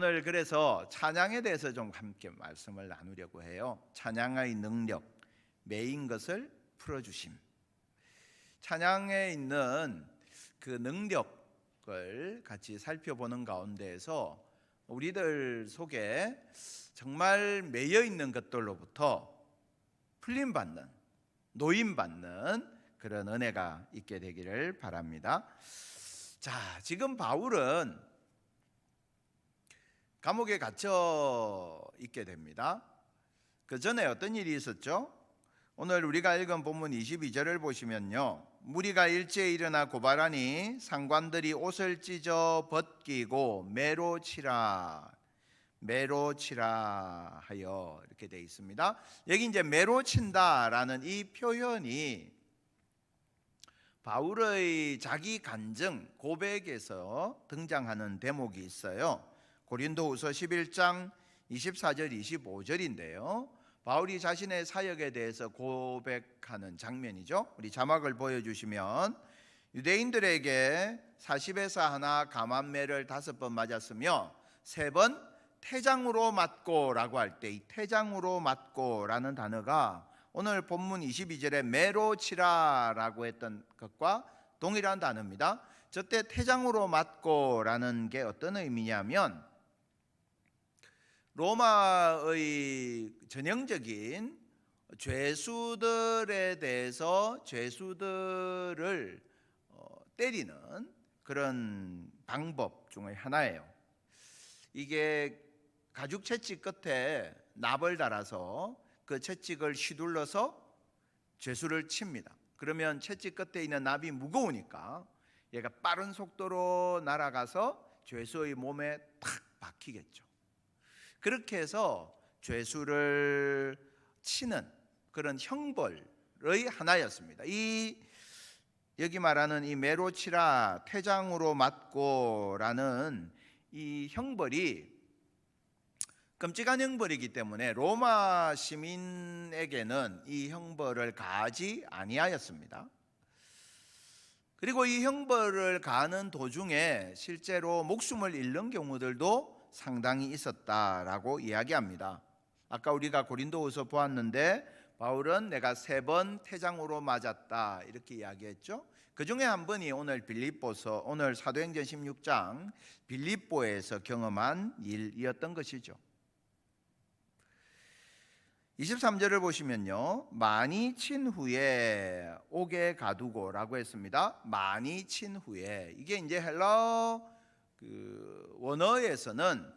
오늘 그래서 찬양에 대해서 좀 함께 말씀을 나누려고 해요. 찬양의 능력, 매인 것을 풀어 주심. 찬양에 있는 그 능력을 같이 살펴보는 가운데에서 우리들 속에 정말 매여 있는 것들로부터 풀림 받는, 노임 받는 그런 은혜가 있게 되기를 바랍니다. 자, 지금 바울은 감옥에 갇혀 있게 됩니다. 그 전에 어떤 일이 있었죠? 오늘 우리가 읽은 본문 22절을 보시면요. 무리가 일제에 일어나 고발하니 상관들이 옷을 찢어 벗기고 매로 치라 매로 치라 하여 이렇게 돼 있습니다. 여기 이제 매로 친다라는 이 표현이 바울의 자기 간증 고백에서 등장하는 대목이 있어요. 고린도후서 11장 24절 25절인데요. 바울이 자신의 사역에 대해서 고백하는 장면이죠. 우리 자막을 보여 주시면 유대인들에게 40에서 하나 감한매를 다섯 번 맞았으며 세 번 태장으로 맞고라고 할 때 이 태장으로 맞고라는 단어가 오늘 본문 22절에 메로치라라고 했던 것과 동일한 단어입니다. 저때 태장으로 맞고라는 게 어떤 의미냐면 로마의 전형적인 죄수들에 대해서 죄수들을 어, 때리는 그런 방법 중의 하나예요. 이게 가죽 채찍 끝에 납을 달아서 그 채찍을 휘둘러서 죄수를 칩니다. 그러면 채찍 끝에 있는 납이 무거우니까 얘가 빠른 속도로 날아가서 죄수의 몸에 탁 박히겠죠. 그렇게 해서 죄수를 치는 그런 형벌의 하나였습니다. 이 여기 말하는 이 메로치라 태장으로 맞고라는 이 형벌이 끔찍한 형벌이기 때문에 로마 시민에게는 이 형벌을 가하지 아니하였습니다. 그리고 이 형벌을 가하는 도중에 실제로 목숨을 잃는 경우들도 상당히 있었다라고 이야기합니다. 아까 우리가 고린도후서 보았는데 바울은 내가 세 번 태장으로 맞았다 이렇게 이야기했죠. 그 중에 한 번이 오늘 빌립보서 오늘 사도행전 16장 빌립보에서 경험한 일이었던 것이죠. 23절을 보시면요. 많이 친 후에 옥에 가두고라고 했습니다. 많이 친 후에 이게 이제 헬라 그 원어에서는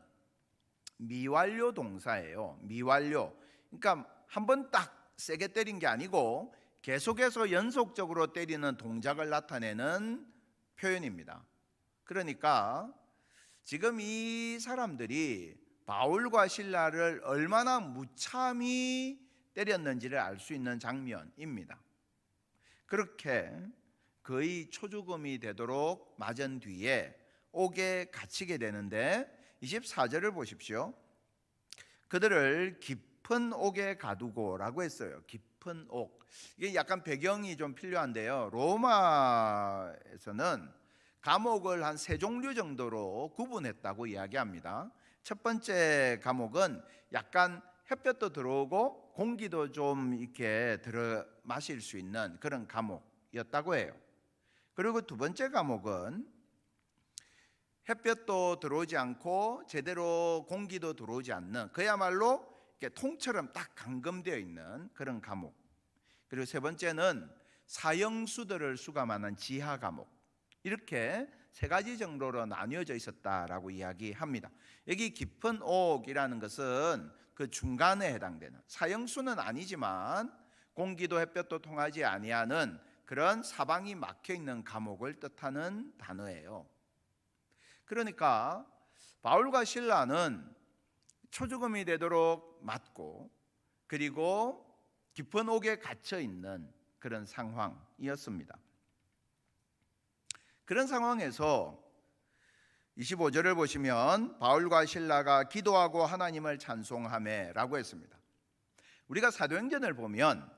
미완료 동사예요. 미완료. 그러니까 한 번 딱 세게 때린 게 아니고 계속해서 연속적으로 때리는 동작을 나타내는 표현입니다. 그러니까 지금 이 사람들이 바울과 신라를 얼마나 무참히 때렸는지를 알 수 있는 장면입니다. 그렇게 거의 초죽음이 되도록 맞은 뒤에 옥에 갇히게 되는데 24절을 보십시오. 그들을 깊은 옥에 가두고라고 했어요. 깊은 옥. 이게 약간 배경이 좀 필요한데요. 로마에서는 감옥을 한 세 종류 정도로 구분했다고 이야기합니다. 첫 번째 감옥은 약간 햇볕도 들어오고 공기도 좀 이렇게 들어 마실 수 있는 그런 감옥이었다고 해요. 그리고 두 번째 감옥은 햇볕도 들어오지 않고 제대로 공기도 들어오지 않는 그야말로 이렇게 통처럼 딱 감금되어 있는 그런 감옥. 그리고 세 번째는 사형수들을 수감하는 지하 감옥. 이렇게 세 가지 정도로 나뉘어져 있었다라고 이야기합니다. 여기 깊은 옥이라는 것은 그 중간에 해당되는 사형수는 아니지만 공기도 햇볕도 통하지 아니하는 그런 사방이 막혀 있는 감옥을 뜻하는 단어예요. 그러니까 바울과 신라는 초죽음이 되도록 맞고 그리고 깊은 옥에 갇혀 있는 그런 상황이었습니다. 그런 상황에서 25절을 보시면 바울과 신라가 기도하고 하나님을 찬송하매라고 했습니다. 우리가 사도행전을 보면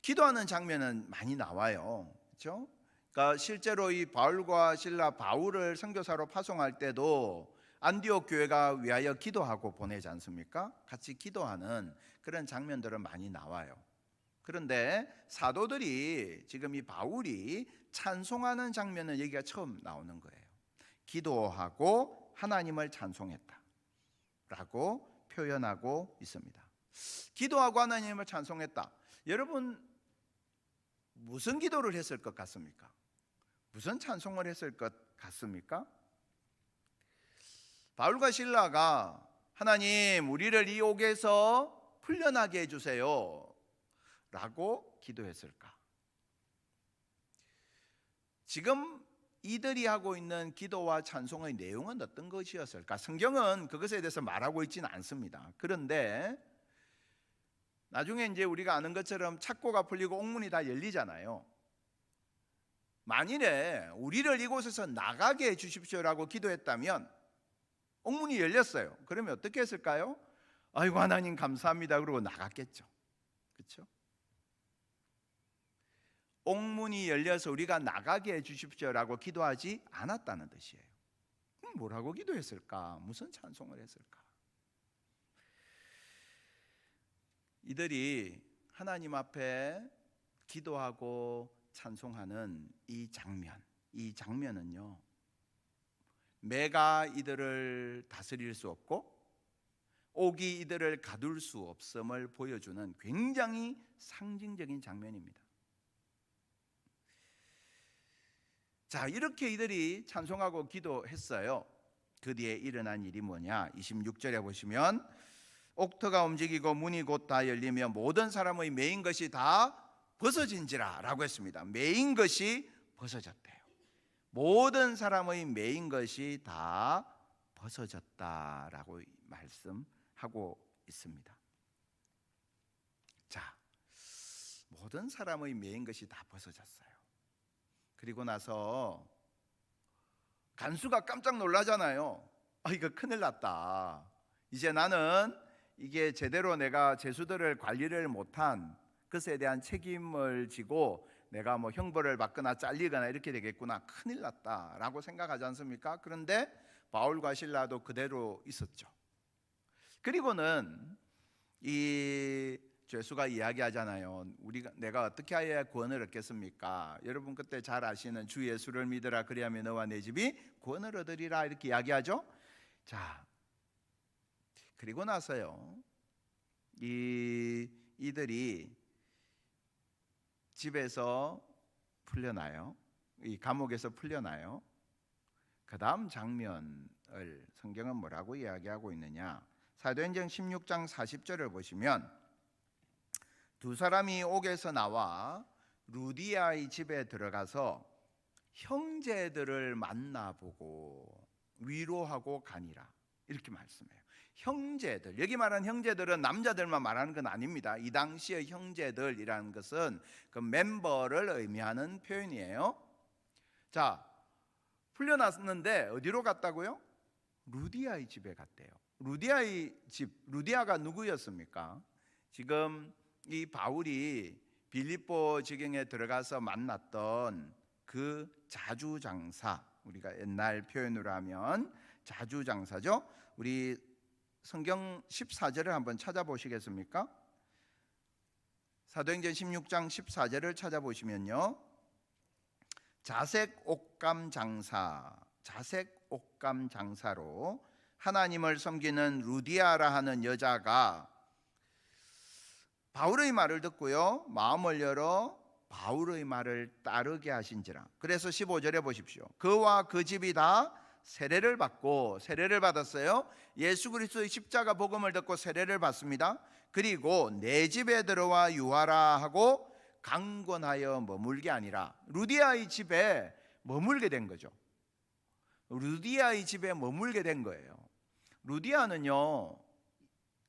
기도하는 장면은 많이 나와요. 그렇죠? 그러니까 실제로 이 바울과 신라 바울을 선교사로 파송할 때도 안디옥 교회가 위하여 기도하고 보내지 않습니까? 같이 기도하는 그런 장면들은 많이 나와요. 그런데 사도들이 지금 이 바울이 찬송하는 장면은 여기가 처음 나오는 거예요. 기도하고 하나님을 찬송했다라고 표현하고 있습니다. 기도하고 하나님을 찬송했다. 여러분 무슨 기도를 했을 것 같습니까? 무슨 찬송을 했을 것 같습니까? 바울과 신라가 하나님 우리를 이 옥에서 풀려나게 해주세요 라고 기도했을까? 지금 이들이 하고 있는 기도와 찬송의 내용은 어떤 것이었을까? 성경은 그것에 대해서 말하고 있지는 않습니다. 그런데 나중에 이제 우리가 아는 것처럼 착고가 풀리고 옥문이 다 열리잖아요. 만일에 우리를 이곳에서 나가게 해 주십시오라고 기도했다면 옥문이 열렸어요. 그러면 어떻게 했을까요? 아이고 하나님 감사합니다. 그러고 나갔겠죠. 그렇죠? 옥문이 열려서 우리가 나가게 해 주십시오라고 기도하지 않았다는 뜻이에요. 뭐라고 기도했을까? 무슨 찬송을 했을까? 이들이 하나님 앞에 기도하고 찬송하는 이 장면, 이 장면은요. 매가 이들을 다스릴 수 없고 옥이 이들을 가둘 수 없음을 보여주는 굉장히 상징적인 장면입니다. 자, 이렇게 이들이 찬송하고 기도했어요. 그 뒤에 일어난 일이 뭐냐? 26절에 보시면 옥터가 움직이고 문이 곧 다 열리며 모든 사람의 메인 것이 다 벗어진지라 라고 했습니다. 메인 것이 벗어졌대요. 모든 사람의 메인 것이 다 벗어졌다라고 말씀하고 있습니다. 자, 모든 사람의 메인 것이 다 벗어졌어요. 그리고 나서 간수가 깜짝 놀라잖아요. 아, 이거 큰일 났다. 이제 나는 이게 제대로 내가 제수들을 관리를 못한 것에 대한 책임을 지고 내가 뭐 형벌을 받거나 잘리거나 이렇게 되겠구나. 큰일 났다라고 생각하지 않습니까? 그런데 바울과 신라도 그대로 있었죠. 그리고는 이 죄수가 이야기하잖아요. 우리가 내가 어떻게 해야 구원을 얻겠습니까? 여러분 그때 잘 아시는 주 예수를 믿으라 그리하면 너와 내 집이 구원을 얻으리라 이렇게 이야기하죠. 자, 그리고 나서요. 이 이들이 집에서 풀려나요. 이 감옥에서 풀려나요. 그 다음 장면을 성경은 뭐라고 이야기하고 있느냐? 사도행전 16장 40절을 보시면 두 사람이 옥에서 나와 루디아의 집에 들어가서 형제들을 만나보고 위로하고 가니라 이렇게 말씀해요. 형제들 여기 말하는 형제들은 남자들만 말하는 건 아닙니다. 이 당시의 형제들이라는 것은 그 멤버를 의미하는 표현이에요. 자 풀려났는데 어디로 갔다고요? 루디아의 집에 갔대요. 루디아의 집 루디아가 누구였습니까? 지금 이 바울이 빌립보 지경에 들어가서 만났던 그 자주장사 우리가 옛날 표현으로 하면 자주 장사죠. 우리 성경 14절을 한번 찾아보시겠습니까? 사도행전 16장 14절을 찾아보시면요. 자색 옥감 장사, 자색 옥감 장사로 하나님을 섬기는 루디아라 하는 여자가 바울의 말을 듣고요. 마음을 열어 바울의 말을 따르게 하신지라. 그래서 15절에 보십시오. 그와 그 집이 다 세례를 받고 세례를 받았어요. 예수 그리스도의 십자가 복음을 듣고 세례를 받습니다. 그리고 내 집에 들어와 유하라 하고 강권하여 머물게 아니라 루디아의 집에 머물게 된 거죠. 루디아의 집에 머물게 된 거예요. 루디아는요.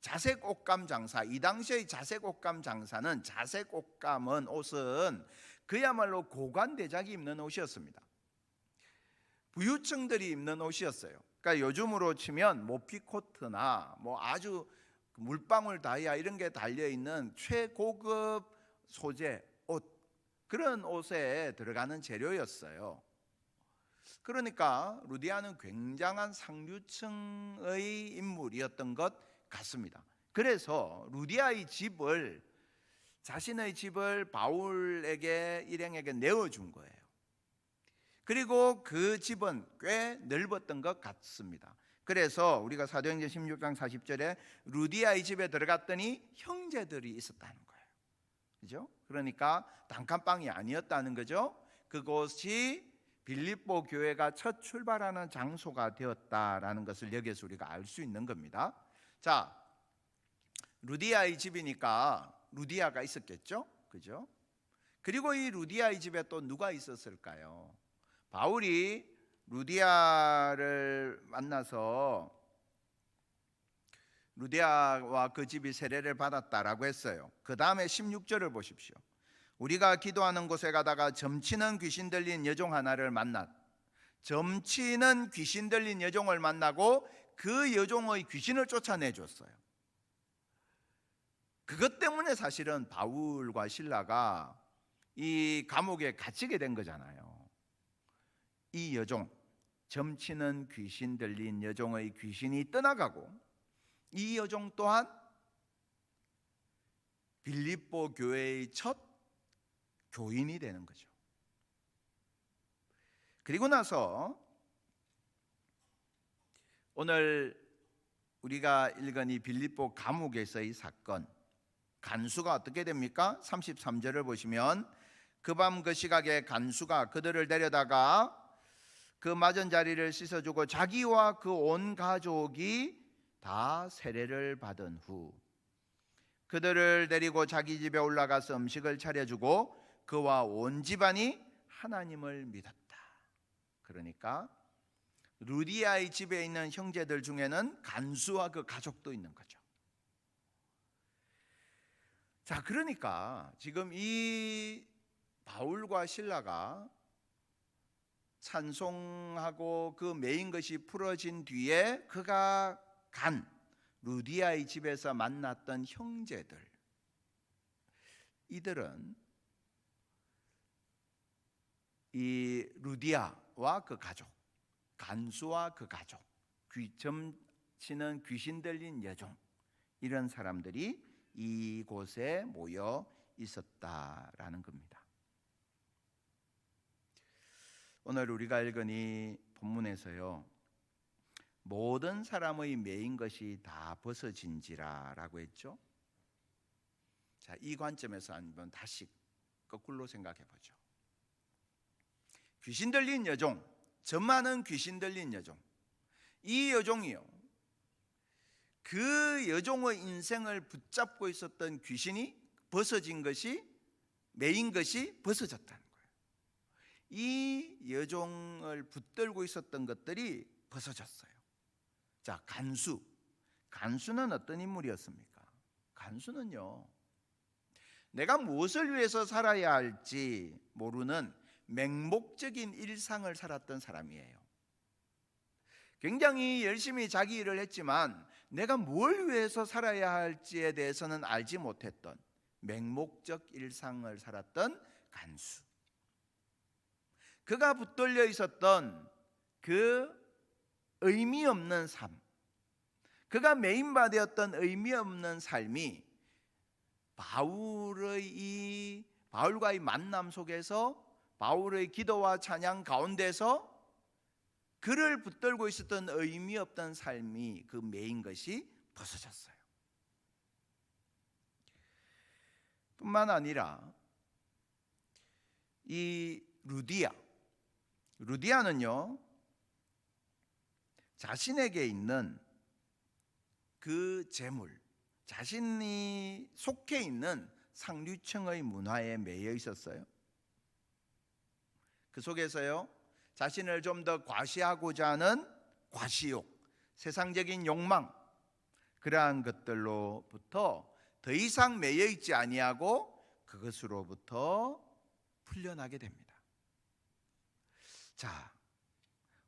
자색 옷감 장사 이 당시의 자색 옷감 장사는 자색 옷감은 옷은 그야말로 고관 대작이 입는 옷이었습니다. 부유층들이 입는 옷이었어요. 그러니까 요즘으로 치면 모피 코트나 뭐 아주 물방울 다이아 이런 게 달려 있는 최고급 소재 옷 그런 옷에 들어가는 재료였어요. 그러니까 루디아는 굉장한 상류층의 인물이었던 것 같습니다. 그래서 루디아의 집을 자신의 집을 바울에게 일행에게 내어 준 거예요. 그리고 그 집은 꽤 넓었던 것 같습니다. 그래서 우리가 사도행전 16장 40절에 루디아의 집에 들어갔더니 형제들이 있었다는 거예요. 그죠? 그러니까 단칸방이 아니었다는 거죠. 그곳이 빌립보 교회가 첫 출발하는 장소가 되었다라는 것을 여기서 우리가 알 수 있는 겁니다. 자, 루디아의 집이니까 루디아가 있었겠죠? 그죠? 그리고 이 루디아의 집에 또 누가 있었을까요? 바울이 루디아를 만나서 루디아와 그 집이 세례를 받았다라고 했어요. 그 다음에 16절을 보십시오. 우리가 기도하는 곳에 가다가 점치는 귀신 들린 여종 하나를 만났. 점치는 귀신 들린 여종을 만나고 그 여종의 귀신을 쫓아내 줬어요. 그것 때문에 사실은 바울과 신라가 이 감옥에 갇히게 된 거잖아요. 이 여종, 점치는 귀신 들린 여종의 귀신이 떠나가고 이 여종 또한 빌립보 교회의 첫 교인이 되는 거죠. 그리고 나서 오늘 우리가 읽은 이 빌립보 감옥에서의 사건 간수가 어떻게 됩니까? 33절을 보시면 그 밤 그 시각에 간수가 그들을 데려다가 그 맞은 자리를 씻어주고 자기와 그 온 가족이 다 세례를 받은 후 그들을 데리고 자기 집에 올라가서 음식을 차려주고 그와 온 집안이 하나님을 믿었다. 그러니까 루디아의 집에 있는 형제들 중에는 간수와 그 가족도 있는 거죠. 자, 그러니까 지금 이 바울과 신라가 찬송하고 그 메인 것이 풀어진 뒤에 그가 간 루디아의 집에서 만났던 형제들 이들은 이 루디아와 그 가족 간수와 그 가족 귀점치는 귀신 들린 여종 이런 사람들이 이곳에 모여 있었다라는 겁니다. 오늘 우리가 읽은 이 본문에서요. 모든 사람의 매인 것이 다 벗어진지라라고 했죠. 자, 이 관점에서 한번 다시 거꾸로 생각해 보죠. 귀신 들린 여종, 저 많은 귀신 들린 여종. 이 여종이요. 그 여종의 인생을 붙잡고 있었던 귀신이 벗어진 것이 매인 것이 벗어졌다는 거예요. 이 여종을 붙들고 있었던 것들이 벗어졌어요. 자, 간수. 간수는 어떤 인물이었습니까? 간수는요. 내가 무엇을 위해서 살아야 할지 모르는 맹목적인 일상을 살았던 사람이에요. 굉장히 열심히 자기 일을 했지만 내가 뭘 위해서 살아야 할지에 대해서는 알지 못했던 맹목적 일상을 살았던 간수. 그가 붙들려 있었던 그 의미 없는 삶. 그가 메인바되었던 의미 없는 삶이 바울의 이 바울과의 만남 속에서 바울의 기도와 찬양 가운데서 그를 붙들고 있었던 의미 없던 삶이 그 메인 것이 벗어졌어요. 뿐만 아니라 이 루디아 루디아는요 자신에게 있는 그 재물 자신이 속해 있는 상류층의 문화에 매여 있었어요. 그 속에서요 자신을 좀 더 과시하고자 하는 과시욕, 세상적인 욕망 그러한 것들로부터 더 이상 매여 있지 아니하고 그것으로부터 풀려나게 됩니다. 자,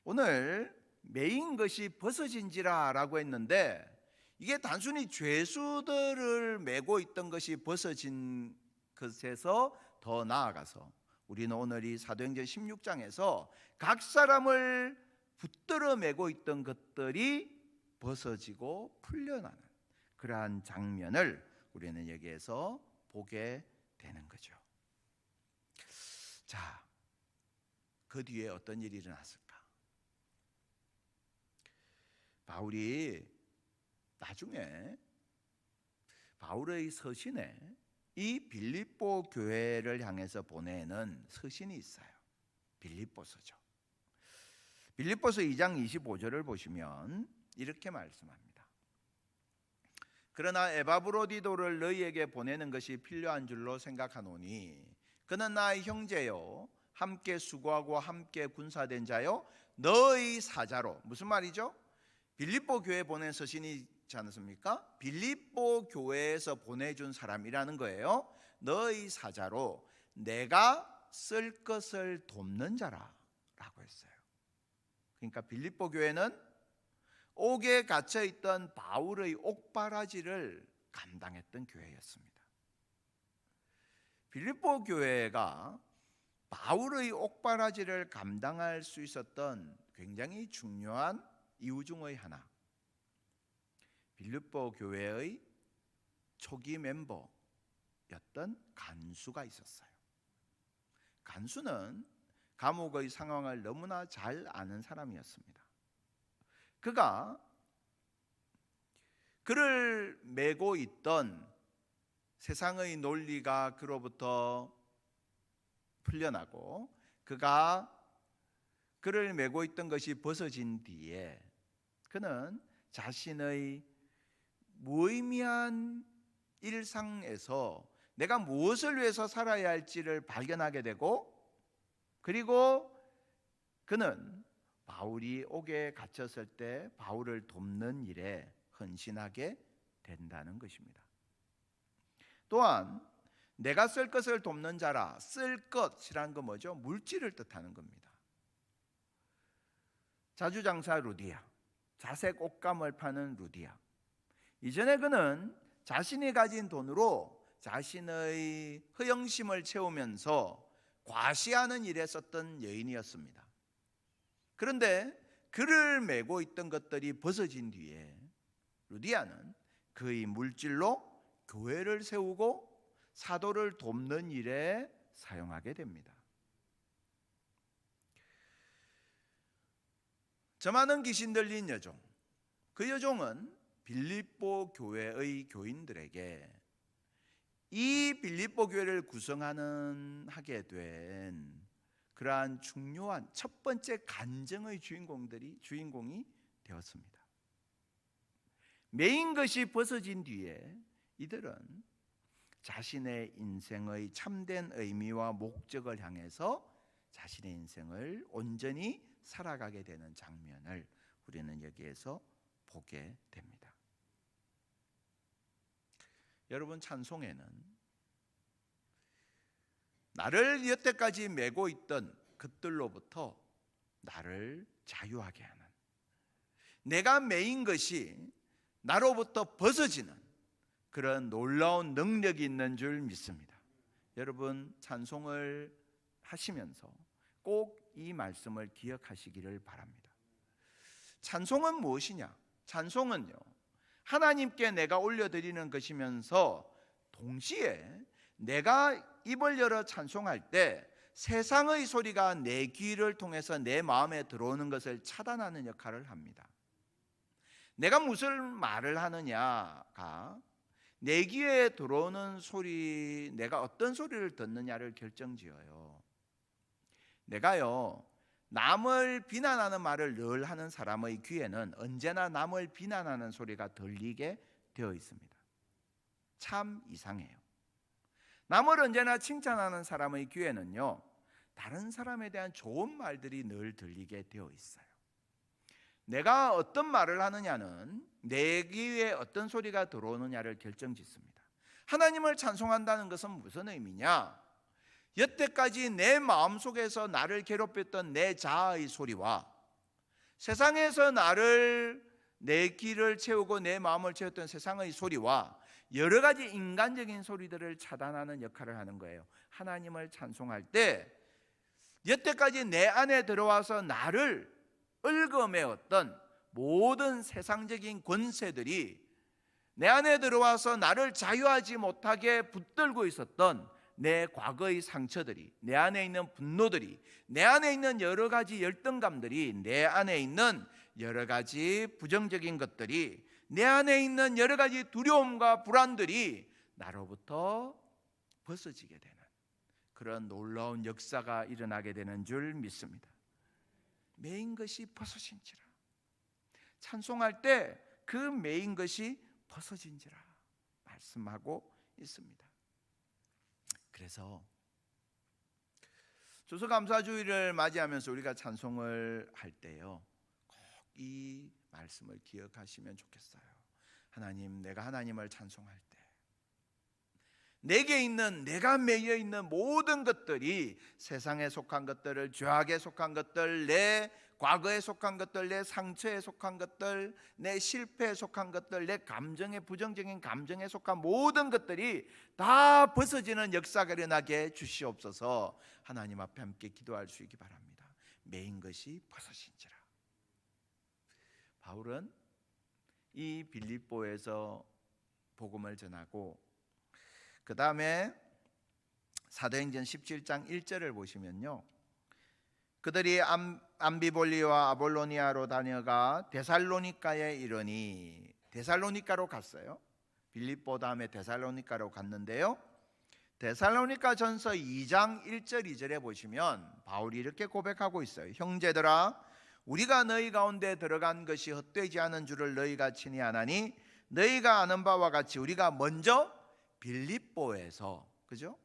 오늘 메인 것이 벗어진지라 라고 했는데 이게 단순히 죄수들을 메고 있던 것이 벗어진 것에서 더 나아가서 우리는 오늘 이 사도행전 16장에서 각 사람을 붙들어 매고 있던 것들이 벗어지고 풀려나는 그러한 장면을 우리는 여기에서 보게 되는 거죠. 자, 그 뒤에 어떤 일이 일어났을까? 바울이 나중에 바울의 서신에 이 빌립보 교회를 향해서 보내는 서신이 있어요. 빌립보서죠. 빌립보서 2장 25절을 보시면 이렇게 말씀합니다. 그러나 에바브로디도를 너희에게 보내는 것이 필요한 줄로 생각하노니 그는 나의 형제요 함께 수고하고 함께 군사된 자요 너희 사자로 무슨 말이죠? 빌립보 교회 보낸 서신이 있지 않습니까? 빌립보 교회에서 보내준 사람이라는 거예요. 너희 사자로 내가 쓸 것을 돕는 자라라고 했어요. 그러니까 빌립보 교회는 옥에 갇혀 있던 바울의 옥바라지를 감당했던 교회였습니다. 빌립보 교회가 바울의 옥바라지를 감당할 수 있었던 굉장히 중요한 이유 중의 하나. 빌립보 교회의 초기 멤버였던 간수가 있었어요. 간수는 감옥의 상황을 너무나 잘 아는 사람이었습니다. 그가 그를 메고 있던 세상의 논리가 그로부터 풀려나고 그가 그를 메고 있던 것이 벗어진 뒤에 그는 자신의 무의미한 일상에서 내가 무엇을 위해서 살아야 할지를 발견하게 되고 그리고 그는 바울이 옥에 갇혔을 때 바울을 돕는 일에 헌신하게 된다는 것입니다. 또한 내가 쓸 것을 돕는 자라 쓸 것이란 거 뭐죠? 물질을 뜻하는 겁니다. 자주장사 루디아, 자색 옷감을 파는 루디아. 이전에 그는 자신이 가진 돈으로 자신의 허영심을 채우면서 과시하는 일에 썼던 여인이었습니다. 그런데 그를 메고 있던 것들이 벗어진 뒤에 루디아는 그의 물질로 교회를 세우고 사도를 돕는 일에 사용하게 됩니다. 저 많은 귀신 들린 여종. 그 여종은 빌립보 교회의 교인들에게 이 빌립보 교회를 구성하는 하게 된 그러한 중요한 첫 번째 간증의 주인공들이 주인공이 되었습니다. 메인 것이 벗어진 뒤에 이들은 자신의 인생의 참된 의미와 목적을 향해서 자신의 인생을 온전히 살아가게 되는 장면을 우리는 여기에서 보게 됩니다. 여러분 찬송에는 나를 여태까지 메고 있던 것들로부터 나를 자유하게 하는 내가 메인 것이 나로부터 벗어지는 그런 놀라운 능력이 있는 줄 믿습니다. 여러분 찬송을 하시면서 꼭 이 말씀을 기억하시기를 바랍니다. 찬송은 무엇이냐? 찬송은요. 하나님께 내가 올려드리는 것이면서 동시에 내가 입을 열어 찬송할 때 세상의 소리가 내 귀를 통해서 내 마음에 들어오는 것을 차단하는 역할을 합니다. 내가 무슨 말을 하느냐가 내 귀에 들어오는 소리, 내가 어떤 소리를 듣느냐를 결정지어요. 내가요, 남을 비난하는 말을 늘 하는 사람의 귀에는 언제나 남을 비난하는 소리가 들리게 되어 있습니다. 참 이상해요. 남을 언제나 칭찬하는 사람의 귀에는요, 다른 사람에 대한 좋은 말들이 늘 들리게 되어 있어요. 내가 어떤 말을 하느냐는 내 귀에 어떤 소리가 들어오느냐를 결정짓습니다. 하나님을 찬송한다는 것은 무슨 의미냐? 여태까지 내 마음속에서 나를 괴롭혔던 내 자아의 소리와 세상에서 나를 내 귀를 채우고 내 마음을 채웠던 세상의 소리와 여러 가지 인간적인 소리들을 차단하는 역할을 하는 거예요. 하나님을 찬송할 때 여태까지 내 안에 들어와서 나를 얽어매었던 모든 세상적인 권세들이 내 안에 들어와서 나를 자유하지 못하게 붙들고 있었던 내 과거의 상처들이 내 안에 있는 분노들이 내 안에 있는 여러 가지 열등감들이 내 안에 있는 여러 가지 부정적인 것들이 내 안에 있는 여러 가지 두려움과 불안들이 나로부터 벗어지게 되는 그런 놀라운 역사가 일어나게 되는 줄 믿습니다. 메인 것이 벗어진지라. 찬송할 때 그 메인 것이 벗어진지라 말씀하고 있습니다. 그래서 주소감사주의를 맞이하면서 우리가 찬송을 할 때요. 꼭 이 말씀을 기억하시면 좋겠어요. 하나님, 내가 하나님을 찬송할 때 내게 있는 내가 매여 있는 모든 것들이 세상에 속한 것들을 죄악에 속한 것들 내 과거에 속한 것들 내 상처에 속한 것들 내 실패에 속한 것들 내 감정에 부정적인 감정에 속한 모든 것들이 다 벗어지는 역사가 일어나게 주시옵소서. 하나님 앞에 함께 기도할 수 있기 바랍니다. 메인 것이 벗어진지라. 바울은 이 빌립보에서 복음을 전하고 그 다음에 사도행전 17장 1절을 보시면요. 그들이 안, 안비볼리와 아볼로니아로 다녀가 데살로니카에 이르니 데살로니카로 갔어요. 빌립보 다음에 데살로니카로 갔는데요. 데살로니카 전서 2장 1절 2절에 보시면 바울이 이렇게 고백하고 있어요. 형제들아 우리가 너희 가운데 들어간 것이 헛되지 않은 줄을 너희가 친히 아나니 너희가 아는 바와 같이 우리가 먼저 빌립보에서 그죠?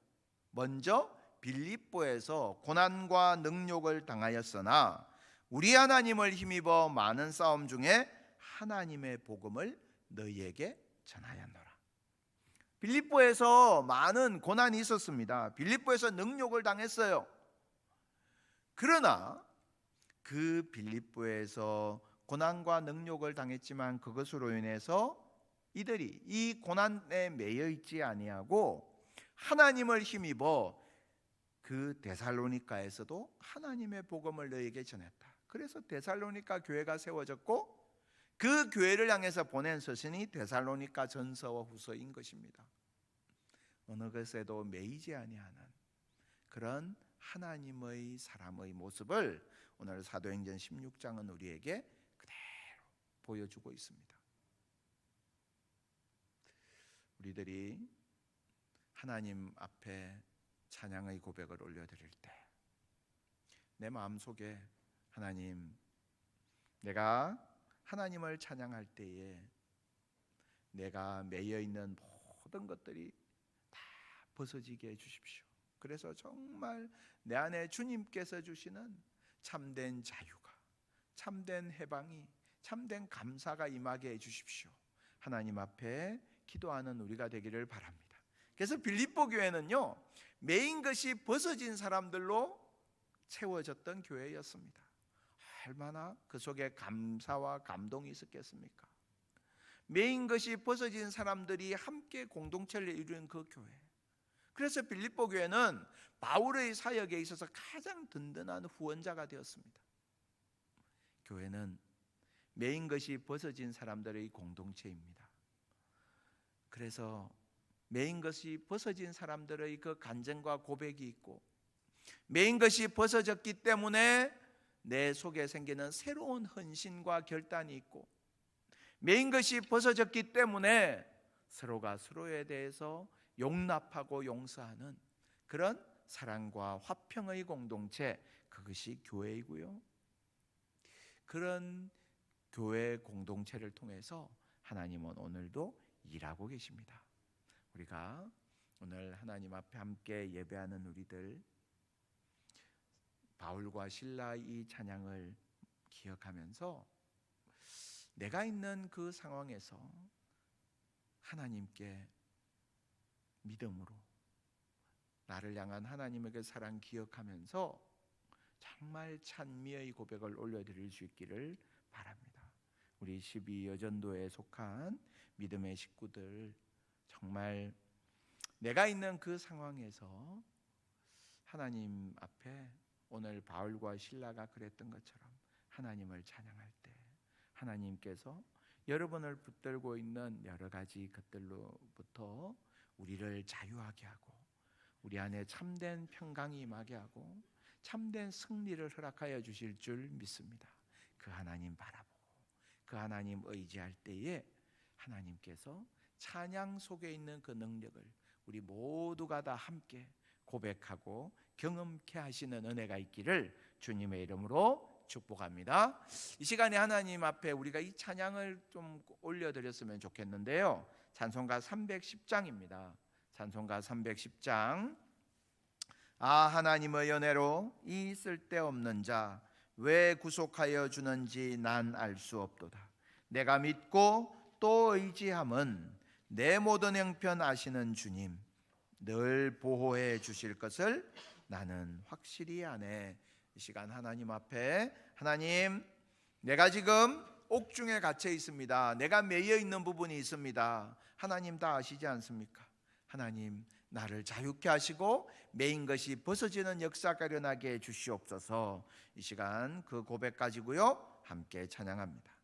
먼저 빌립보에서 고난과 능욕을 당하였으나 우리 하나님을 힘입어 많은 싸움 중에 하나님의 복음을 너희에게 전하였노라. 빌립보에서 많은 고난이 있었습니다. 빌립보에서 능욕을 당했어요. 그러나 그 빌립보에서 고난과 능욕을 당했지만 그것으로 인해서 이들이 이 고난에 매여 있지 아니하고 하나님을 힘입어 그 데살로니카에서도 하나님의 복음을 너에게 전했다. 그래서 데살로니카 교회가 세워졌고 그 교회를 향해서 보낸 서신이 데살로니카 전서와 후서인 것입니다. 어느 것에도 매이지 아니하는 그런 하나님의 사람의 모습을 오늘 사도행전 16장은 우리에게 그대로 보여주고 있습니다. 우리들이 하나님 앞에 찬양의 고백을 올려드릴 때 내 마음 속에 하나님 내가 하나님을 찬양할 때에 내가 매여 있는 모든 것들이 다 벗어지게 해 주십시오. 그래서 정말 내 안에 주님께서 주시는 참된 자유가 참된 해방이 참된 감사가 임하게 해 주십시오. 하나님 앞에 기도하는 우리가 되기를 바랍니다. 그래서 빌립보 교회는요 메인 것이 벗어진 사람들로 채워졌던 교회였습니다. 얼마나 그 속에 감사와 감동이 있었겠습니까? 메인 것이 벗어진 사람들이 함께 공동체를 이루는 그 교회. 그래서 빌립보 교회는 바울의 사역에 있어서 가장 든든한 후원자가 되었습니다. 교회는 메인 것이 벗어진 사람들의 공동체입니다. 그래서 메인 것이 벗어진 사람들의 그 간증과 고백이 있고 메인 것이 벗어졌기 때문에 내 속에 생기는 새로운 헌신과 결단이 있고 메인 것이 벗어졌기 때문에 서로가 서로에 대해서 용납하고 용서하는 그런 사랑과 화평의 공동체 그것이 교회이고요. 그런 교회 공동체를 통해서 하나님은 오늘도 일하고 계십니다. 우리가 오늘 하나님 앞에 함께 예배하는 우리들 바울과 신라 이 찬양을 기억하면서 내가 있는 그 상황에서 하나님께 믿음으로 나를 향한 하나님의 그 사랑 기억하면서 정말 찬미의 고백을 올려드릴 수 있기를 바랍니다. 우리 12 여전도에 속한 믿음의 식구들 정말 내가 있는 그 상황에서 하나님 앞에 오늘 바울과 신라가 그랬던 것처럼 하나님을 찬양할 때 하나님께서 여러분을 붙들고 있는 여러 가지 것들로부터 우리를 자유하게 하고 우리 안에 참된 평강이 임하게 하고 참된 승리를 허락하여 주실 줄 믿습니다. 그 하나님 바라보고 그 하나님 의지할 때에 하나님께서 찬양 속에 있는 그 능력을 우리 모두가 다 함께 고백하고 경험케 하시는 은혜가 있기를 주님의 이름으로 축복합니다. 이 시간에 하나님 앞에 우리가 이 찬양을 좀 올려드렸으면 좋겠는데요. 찬송가 310장입니다. 찬송가 310장. 아 하나님의 연애로 이 쓸데없는 자 왜 구속하여 주는지 난 알 수 없도다. 내가 믿고 또 의지함은 내 모든 형편 아시는 주님 늘 보호해 주실 것을 나는 확실히 아네. 이 시간 하나님 앞에 하나님 내가 지금 옥중에 갇혀 있습니다. 내가 매여 있는 부분이 있습니다. 하나님 다 아시지 않습니까? 하나님 나를 자유케 하시고 매인 것이 벗어지는 역사가 일어나게 해 주시옵소서. 이 시간 그 고백 가지고요 함께 찬양합니다.